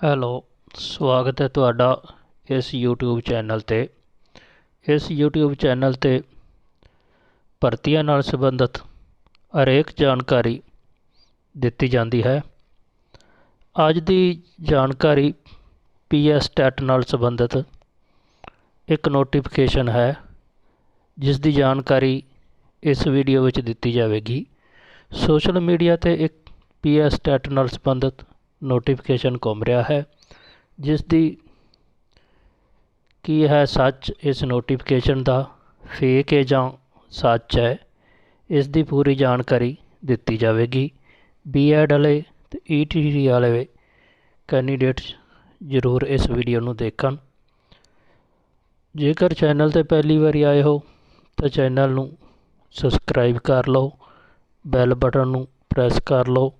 Hello, ਸਵਾਗਤ ਹੈ ਤੁਹਾਡਾ ਇਸ YouTube ਚੈਨਲ 'ਤੇ। ਇਸ YouTube ਚੈਨਲ 'ਤੇ ਭਰਤੀਆਂ ਨਾਲ ਸੰਬੰਧਿਤ ਹਰੇਕ ਜਾਣਕਾਰੀ ਦਿੱਤੀ ਜਾਂਦੀ ਹੈ। ਅੱਜ ਦੀ ਜਾਣਕਾਰੀ ਪੀਐਸ ਟੈਟ ਨਾਲ ਸੰਬੰਧਿਤ ਇੱਕ ਨੋਟੀਫਿਕੇਸ਼ਨ ਹੈ, ਜਿਸ ਦੀ ਜਾਣਕਾਰੀ ਇਸ ਵੀਡੀਓ ਵਿੱਚ ਦਿੱਤੀ ਜਾਵੇਗੀ। ਸੋਸ਼ਲ ਮੀਡੀਆ 'ਤੇ ਇੱਕ ਪੀਐਸ ਟੈਟ ਨਾਲ ਸੰਬੰਧਿਤ ਨੋਟੀਫਿਕੇਸ਼ਨ ਘੁੰਮ ਰਿਹਾ ਹੈ ਜਿਸ ਦੀ ਕੀ ਹੈ ਸੱਚ, ਇਸ ਨੋਟੀਫਿਕੇਸ਼ਨ ਦਾ ਫੇਕ ਹੈ ਜਾਂ ਸੱਚ ਹੈ ਇਸ ਦੀ ਪੂਰੀ ਜਾਣਕਾਰੀ ਦਿੱਤੀ ਜਾਵੇਗੀ। ਬੀਐਡ ਵਾਲੇ ਤੇ ਈਟੀਟੀ ਵਾਲੇ ਕੈਂਡੀਡੇਟਸ ਜ਼ਰੂਰ ਇਸ ਵੀਡੀਓ ਨੂੰ ਦੇਖਣ। ਜੇਕਰ ਚੈਨਲ ਤੇ ਪਹਿਲੀ ਵਾਰੀ ਆਏ ਹੋ, ਤਾਂ ਚੈਨਲ ਨੂੰ ਸਬਸਕ੍ਰਾਈਬ ਕਰ ਲਓ ਬੈਲ ਬਟਨ ਨੂੰ ਪ੍ਰੈਸ ਕਰ ਲਓ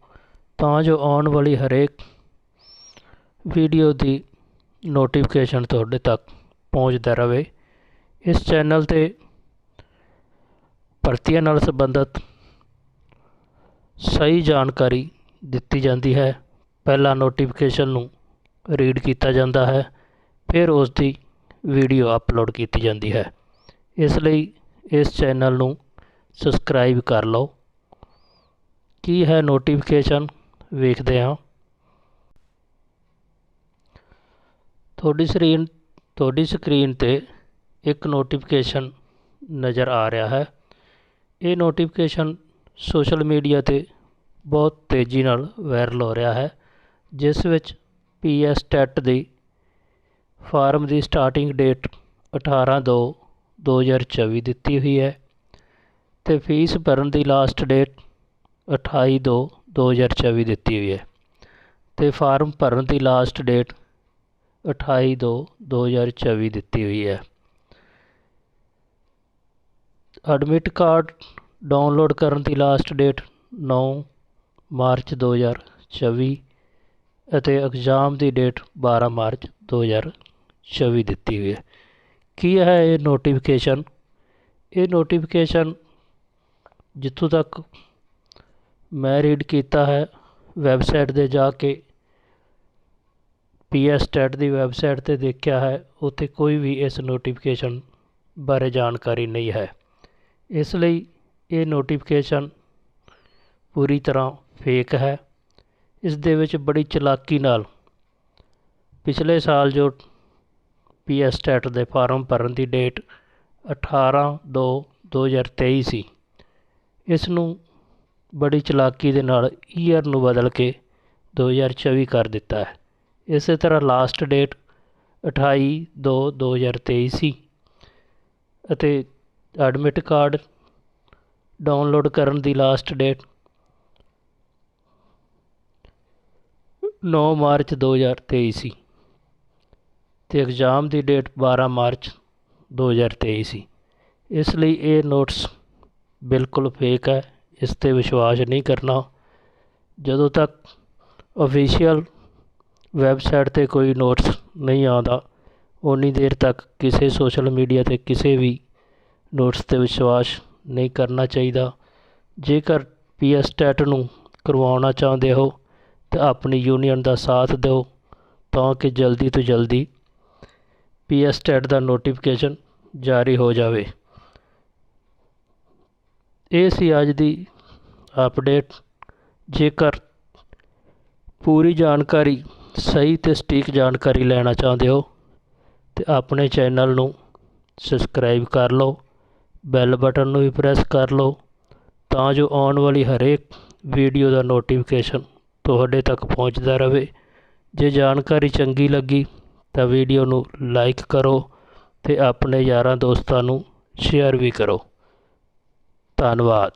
ਤਾਂ ਜੋ ਆਉਣ ਵਾਲੀ ਹਰੇਕ ਵੀਡੀਓ ਦੀ ਨੋਟੀਫਿਕੇਸ਼ਨ ਤੁਹਾਡੇ ਤੱਕ ਪਹੁੰਚਦਾ ਰਹੇ। ਇਸ ਚੈਨਲ ਤੇ ਭਰਤੀਆਂ ਨਾਲ ਸੰਬੰਧਿਤ ਸਹੀ ਜਾਣਕਾਰੀ ਦਿੱਤੀ ਜਾਂਦੀ ਹੈ। ਪਹਿਲਾਂ ਨੋਟੀਫਿਕੇਸ਼ਨ ਨੂੰ ਰੀਡ ਕੀਤਾ ਜਾਂਦਾ ਹੈ, ਫਿਰ ਉਸ ਦੀ ਵੀਡੀਓ ਅਪਲੋਡ ਕੀਤੀ ਜਾਂਦੀ ਹੈ। ਇਸ ਲਈ ਇਸ ਚੈਨਲ ਨੂੰ ਸਬਸਕ੍ਰਾਈਬ ਕਰ ਲਓ। ਕੀ ਹੈ ਨੋਟੀਫਿਕੇਸ਼ਨ ਵੇਖਦੇ ਹਾਂ। ਤੁਹਾਡੀ ਸਕਰੀਨ ਤੁਹਾਡੀ ਸਕਰੀਨ ਤੇ ਇੱਕ ਨੋਟੀਫਿਕੇਸ਼ਨ ਨਜ਼ਰ ਆ ਰਿਹਾ ਹੈ। ਇਹ ਨੋਟੀਫਿਕੇਸ਼ਨ ਸੋਸ਼ਲ ਮੀਡੀਆ ਤੇ ਬਹੁਤ ਤੇਜ਼ੀ ਨਾਲ ਵਾਇਰਲ ਹੋ ਰਿਹਾ ਹੈ, ਜਿਸ ਵਿੱਚ ਪੀਐਸ ਟੈਟ ਦੀ ਫਾਰਮ ਦੀ ਸਟਾਰਟਿੰਗ ਡੇਟ 18 ਦੋ 2024 ਦਿੱਤੀ ਹੋਈ ਹੈ ਤੇ ਫੀਸ ਭਰਨ ਦੀ ਲਾਸਟ ਡੇਟ 28 ਦੋ 2024 ਦਿੱਤੀ ਹੋਈ ਹੈ। ਤੇ ਫਾਰਮ ਭਰਨ ਦੀ ਲਾਸਟ ਡੇਟ 28 ਦੋ 2024 ਦਿੱਤੀ ਹੋਈ ਹੈ। ਐਡਮਿਟ ਕਾਰਡ ਡਾਊਨਲੋਡ ਕਰਨ ਦੀ ਲਾਸਟ ਡੇਟ 9 ਮਾਰਚ 2024 ਅਤੇ ਐਗਜ਼ਾਮ ਦੀ ਡੇਟ 12 ਮਾਰਚ 2024 ਦਿੱਤੀ ਹੋਈ ਹੈ। ਕੀ ਹੈ ਇਹ ਨੋਟੀਫਿਕੇਸ਼ਨ ਇਹ ਨੋਟੀਫਿਕੇਸ਼ਨ ਜਿੱਥੋਂ ਤੱਕ ਮੈਂ ਰੀਡ ਕੀਤਾ ਹੈ ਵੈਬਸਾਈਟ 'ਤੇ ਜਾ ਕੇ। ਪੀ ਪੀਐਸ ਟੈਟ ਦੀ ਵੈਬਸਾਈਟ 'ਤੇ ਦੇਖਿਆ ਹੈ, ਉੱਥੇ ਕੋਈ ਵੀ ਇਸ ਨੋਟੀਫਿਕੇਸ਼ਨ ਬਾਰੇ ਜਾਣਕਾਰੀ ਨਹੀਂ ਹੈ। ਇਸ ਲਈ ਇਹ ਨੋਟੀਫਿਕੇਸ਼ਨ ਪੂਰੀ ਤਰ੍ਹਾਂ ਫੇਕ ਹੈ। ਇਸ ਦੇ ਵਿੱਚ ਬੜੀ ਚਲਾਕੀ ਨਾਲ ਪਿਛਲੇ ਸਾਲ ਜੋ ਪੀ ਪੀਐਸ ਟੈਟ ਦੇ ਫਾਰਮ ਭਰਨ ਦੀ ਡੇਟ 18 ਦੋ 2023 ਸੀ, ਇਸ ਨੂੰ ਬੜੀ ਚਲਾਕੀ ਦੇ ਨਾਲ ਈਅਰ ਨੂੰ ਬਦਲ ਕੇ 2024 ਕਰ ਦਿੱਤਾ ਹੈ। ਇਸੇ ਤਰ੍ਹਾਂ ਲਾਸਟ ਡੇਟ 28 ਦੋ 2023 ਸੀ ਅਤੇ ਐਡਮਿਟ ਕਾਰਡ ਡਾਊਨਲੋਡ ਕਰਨ ਦੀ ਲਾਸਟ ਡੇਟ 9 ਮਾਰਚ 2023 ਸੀ ਤੇ ਐਗਜ਼ਾਮ ਦੀ ਡੇਟ 12 ਮਾਰਚ 2023 ਸੀ। ਇਸ ਲਈ ਇਹ ਨੋਟਸ ਬਿਲਕੁਲ ਫੇਕ ਹੈ। ਇਸ ਤੇ ਵਿਸ਼ਵਾਸ ਨਹੀਂ ਕਰਨਾ। ਜਦੋਂ ਤੱਕ ਅਫੀਸ਼ੀਅਲ ਵੈਬਸਾਈਟ 'ਤੇ ਕੋਈ ਨੋਟਸ ਨਹੀਂ ਆਉਂਦਾ ਉਨੀ ਦੇਰ ਤੱਕ ਕਿਸੇ ਸੋਸ਼ਲ ਮੀਡੀਆ 'ਤੇ ਕਿਸੇ ਵੀ ਨੋਟਸ 'ਤੇ ਵਿਸ਼ਵਾਸ ਨਹੀਂ ਕਰਨਾ ਚਾਹੀਦਾ। ਜੇਕਰ ਪੀਐਸ ਟੈਟ ਨੂੰ ਕਰਵਾਉਣਾ ਚਾਹੁੰਦੇ ਹੋ ਤਾਂ ਆਪਣੀ ਯੂਨੀਅਨ ਦਾ ਸਾਥ ਦਿਓ, ਤਾਂ ਕਿ ਜਲਦੀ ਤੋਂ ਜਲਦੀ ਪੀਐਸ ਟੈਟ ਦਾ ਨੋਟੀਫਿਕੇਸ਼ਨ ਜਾਰੀ ਹੋ ਜਾਵੇ। ਇਹ ਸੀ ਅੱਜ ਦੀ ਅਪਡੇਟ ਜੇਕਰ ਪੂਰੀ ਜਾਣਕਾਰੀ ਸਹੀ ਤੇ ਸਟੀਕ ਜਾਣਕਾਰੀ ਲੈਣਾ ਚਾਹੁੰਦੇ ਹੋ, ਤੇ ਆਪਣੇ ਚੈਨਲ ਨੂੰ ਸਬਸਕ੍ਰਾਈਬ ਕਰ ਲਓ ਬੈਲ ਬਟਨ ਨੂੰ ਵੀ ਪ੍ਰੈਸ ਕਰ ਲਓ, ਤਾਂ ਜੋ ਆਉਣ ਵਾਲੀ ਹਰੇਕ ਵੀਡੀਓ ਦਾ ਨੋਟੀਫਿਕੇਸ਼ਨ ਤੁਹਾਡੇ ਤੱਕ ਪਹੁੰਚਦਾ ਰਹੇ। ਜੇ ਜਾਣਕਾਰੀ ਚੰਗੀ ਲੱਗੀ, ਤਾਂ ਵੀਡੀਓ ਨੂੰ ਲਾਈਕ ਕਰੋ ਤੇ ਆਪਣੇ ਯਾਰਾਂ ਦੋਸਤਾਂ ਨੂੰ ਸ਼ੇਅਰ ਵੀ ਕਰੋ। ਧੰਨਵਾਦ